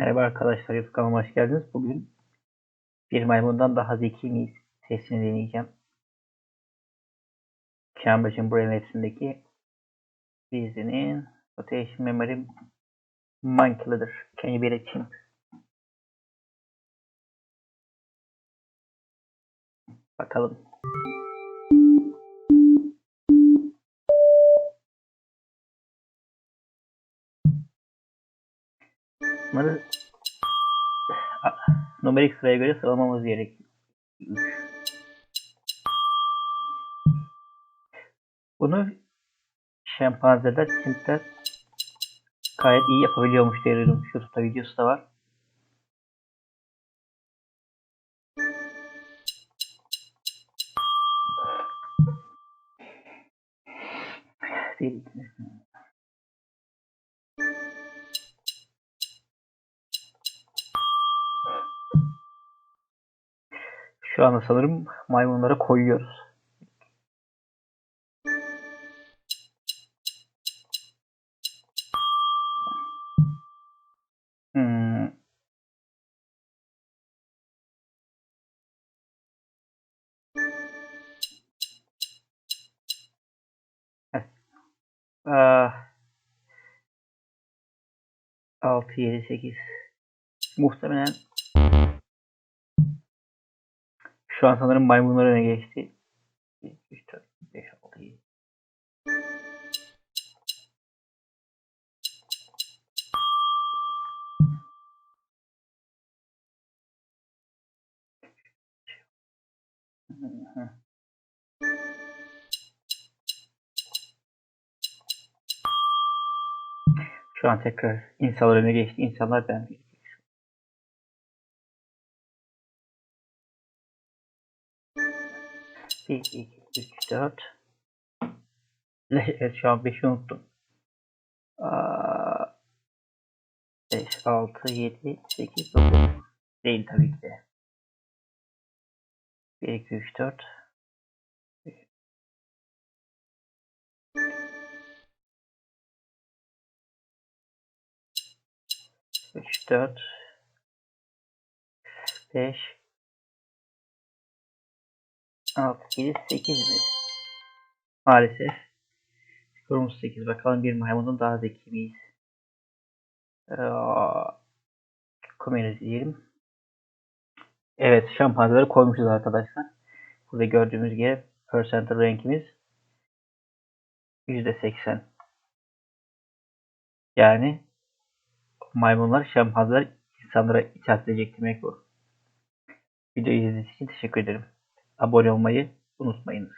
Merhaba arkadaşlar, YouTube kanalıma hoş geldiniz. Bugün bir maymundan daha zeki miyiz testini deneyeceğim. Cambridge'in Brain Labs'indeki dizinin Rotation Memory Monkey'lidir. Can you beat chimp? Bakalım. Bunları numerik sıraya göre sıralamamız gerekiyor. Bunu şempanzeler, simpler gayet iyi yapabiliyormuş diye duydum. YouTube'da videosu da var. Değil. Şu anda sanırım maymunlara koyuyoruz. Hmm. Evet. Ah. 6, 7, 8. Muhtemelen şu an sanırım maymunlar öne geçti. 1, 2, 3, 4, 5, 6, 7. Şu an tekrar insanlar öne geçti. İnsanlar ben. Bir, iki, üç, dört. Evet şu an beşi unuttum. Aa, beş, altı, yedi, sekiz, dokuz. Değil tabii ki de. Bir, iki, üç, dört. 3, 4, 5, 6, 7, 8 mi? Maalesef. Skorumuz 8. Bakalım bir maymunun daha zeki miyiz? Komünüz diyelim. Evet şampanzeleri koymuşuz arkadaşlar. Burada gördüğümüz gibi percentile rankimiz %80. Yani maymunlar, şempanzeler insanlara itaat edecek demek bu. Videoyu izlediğiniz için teşekkür ederim. Abone olmayı unutmayınız.